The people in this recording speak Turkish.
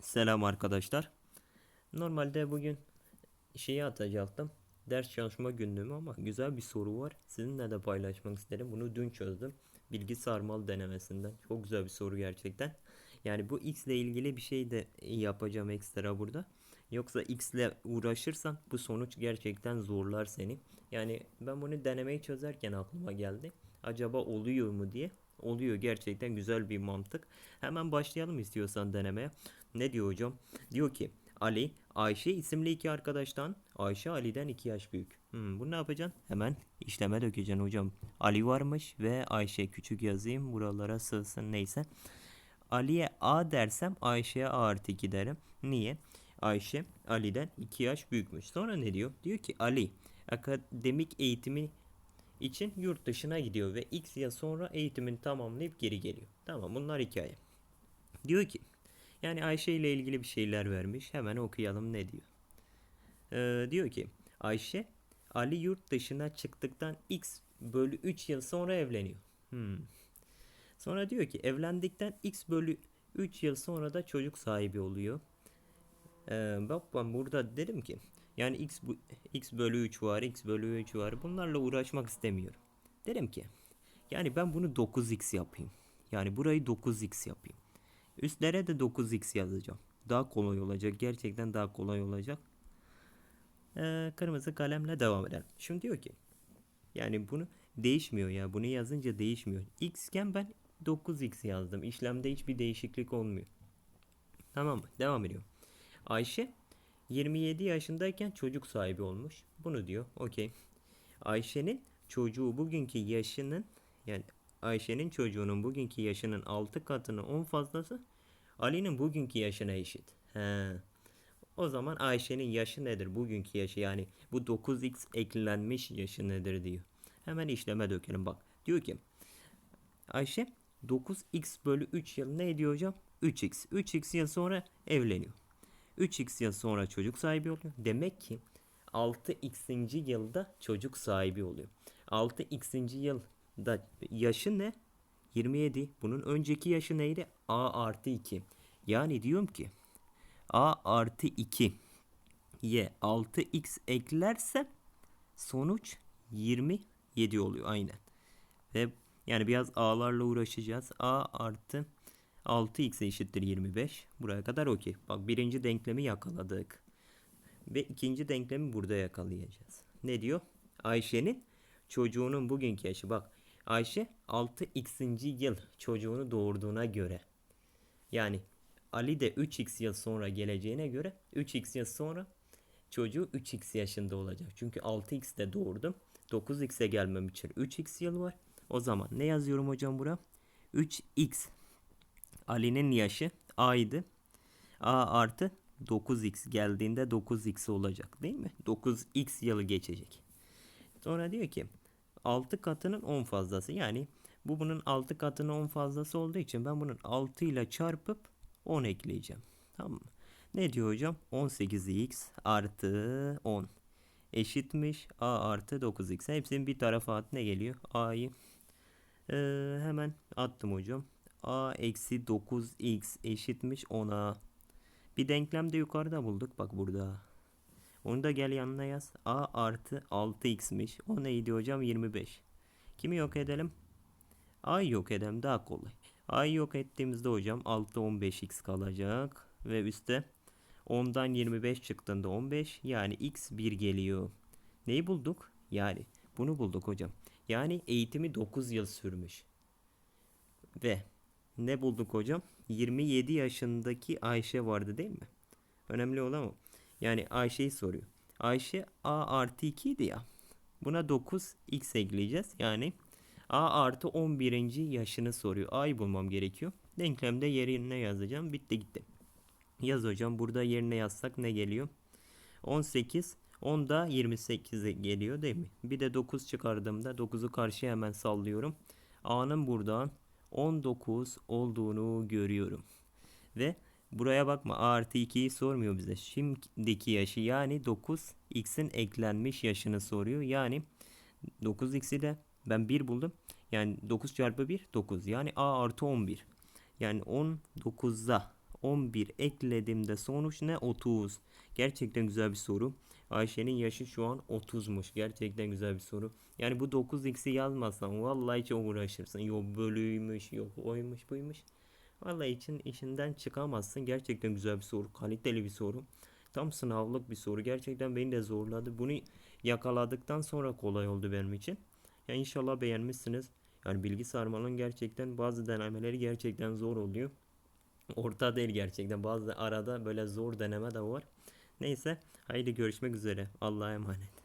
Selam arkadaşlar. Normalde bugün şeyi atacaktım. Ders çalışma günlüğümü ama güzel bir soru var. Sizinle de paylaşmak isterim. Bunu dün çözdüm. Bilgi sarmal denemesinden. Çok güzel bir soru gerçekten. Yani bu x ile ilgili bir şey de yapacağım ekstra burada. Yoksa x ile uğraşırsan bu sonuç gerçekten zorlar seni. Yani ben bunu denemeyi çözerken aklıma geldi. Acaba oluyor mu diye. Oluyor gerçekten güzel bir mantık. Hemen başlayalım istiyorsan denemeye. Ne diyor hocam? Diyor ki Ali, Ayşe isimli iki arkadaştan Ayşe Ali'den iki yaş büyük. Hmm, bunu ne yapacaksın? Hemen işleme dökeceksin hocam. Ali varmış ve Ayşe küçük yazayım buralara sığsın neyse. Ali'ye A dersem Ayşe'ye A artı 2 derim. Niye? Ayşe Ali'den 2 yaş büyükmüş. Sonra ne diyor? Diyor ki Ali akademik eğitimi için yurt dışına gidiyor ve X yıl sonra eğitimini tamamlayıp geri geliyor. Tamam bunlar hikaye. Diyor ki yani Ayşe ile ilgili bir şeyler vermiş. Hemen okuyalım ne diyor. Ee, diyor ki Ayşe Ali yurt dışına çıktıktan X bölü 3 yıl sonra evleniyor. Hmm. Sonra diyor ki evlendikten X bölü 3 yıl sonra da çocuk sahibi oluyor. Ee, bak ben burada dedim ki yani X, bu, X bölü 3 var X bölü 3 var bunlarla uğraşmak istemiyorum. Dedim ki yani ben bunu 9X yapayım. Yani burayı 9X yapayım. Üstlere de 9x yazacağım. Daha kolay olacak. Gerçekten daha kolay olacak. Ee, kırmızı kalemle devam edelim. Şimdi diyor ki yani bunu değişmiyor ya. Bunu yazınca değişmiyor. X iken ben 9x yazdım. İşlemde hiçbir değişiklik olmuyor. Tamam mı? Devam ediyorum. Ayşe 27 yaşındayken çocuk sahibi olmuş. Bunu diyor. Okey. Ayşe'nin çocuğu bugünkü yaşının yani Ayşe'nin çocuğunun bugünkü yaşının 6 katının 10 fazlası Ali'nin bugünkü yaşına eşit. He. O zaman Ayşe'nin yaşı nedir? Bugünkü yaşı yani bu 9x eklenmiş yaşı nedir diyor. Hemen işleme dökelim bak. Diyor ki Ayşe 9x bölü 3 yıl ne ediyor hocam? 3x. 3x yıl sonra evleniyor. 3x yıl sonra çocuk sahibi oluyor. Demek ki 6x. yılda çocuk sahibi oluyor. 6x. yılda yaşı ne? 27. Bunun önceki yaşı neydi? A artı 2. Yani diyorum ki A artı 2 ye 6x eklersem sonuç 27 oluyor aynen. Ve yani biraz a'larla uğraşacağız. a artı 6x eşittir 25. Buraya kadar okey. Bak birinci denklemi yakaladık. Ve ikinci denklemi burada yakalayacağız. Ne diyor? Ayşe'nin çocuğunun bugünkü yaşı. Bak Ayşe 6x. yıl çocuğunu doğurduğuna göre. Yani Ali de 3x yıl sonra geleceğine göre 3x yıl sonra çocuğu 3x yaşında olacak. Çünkü 6x'te doğurdum. 9x'e gelmem için 3x yıl var. O zaman ne yazıyorum hocam bura? 3x. Ali'nin yaşı A'ydı. A artı 9x geldiğinde 9x olacak değil mi? 9x yılı geçecek. Sonra diyor ki 6 katının 10 fazlası. Yani bu bunun 6 katının 10 fazlası olduğu için ben bunun 6 ile çarpıp 10 ekleyeceğim. Tamam? Ne diyor hocam? 18x artı 10 eşitmiş a artı 9x. Hepsinin bir tarafa at ne geliyor? a'yı ee, hemen attım hocam. A eksi 9x eşitmiş 10'a. Bir denklem de yukarıda bulduk. Bak burada. Onu da gel yanına yaz. A artı 6x'miş. O neydi hocam? 25. Kimi yok edelim? A'yı yok edelim. Daha kolay. A'yı yok ettiğimizde hocam 6 15x kalacak. Ve üstte 10'dan 25 çıktığında 15. Yani x 1 geliyor. Neyi bulduk? Yani bunu bulduk hocam. Yani eğitimi 9 yıl sürmüş. Ve ne bulduk hocam? 27 yaşındaki Ayşe vardı değil mi? Önemli olan o. Yani Ayşe'yi soruyor. Ayşe A artı 2 idi ya. Buna 9x ekleyeceğiz. Yani A artı 11. yaşını soruyor. A'yı bulmam gerekiyor. Denklemde yerine yazacağım. Bitti gitti. Yaz hocam. Burada yerine yazsak ne geliyor? 18. 10 da 28'e geliyor değil mi? Bir de 9 çıkardığımda 9'u karşıya hemen sallıyorum. A'nın buradan 19 olduğunu görüyorum. Ve buraya bakma A artı 2'yi sormuyor bize. Şimdiki yaşı yani 9 x'in eklenmiş yaşını soruyor. Yani 9x'i de ben 1 buldum. Yani 9 çarpı 1 9. Yani A artı 11. Yani 19'da 11 eklediğimde sonuç ne? 30. Gerçekten güzel bir soru. Ayşe'nin yaşı şu an 30'muş. Gerçekten güzel bir soru. Yani bu 9x'i yazmazsan vallahi çok uğraşırsın. Yok bölüymüş, yok oymuş, buymuş. Vallahi için işinden çıkamazsın. Gerçekten güzel bir soru. Kaliteli bir soru. Tam sınavlık bir soru. Gerçekten beni de zorladı. Bunu yakaladıktan sonra kolay oldu benim için. Ya inşallah beğenmişsiniz. Yani bilgi sarmalın gerçekten bazı denemeleri gerçekten zor oluyor. Orta değil gerçekten. Bazı arada böyle zor deneme de var. Neyse haydi görüşmek üzere. Allah'a emanet.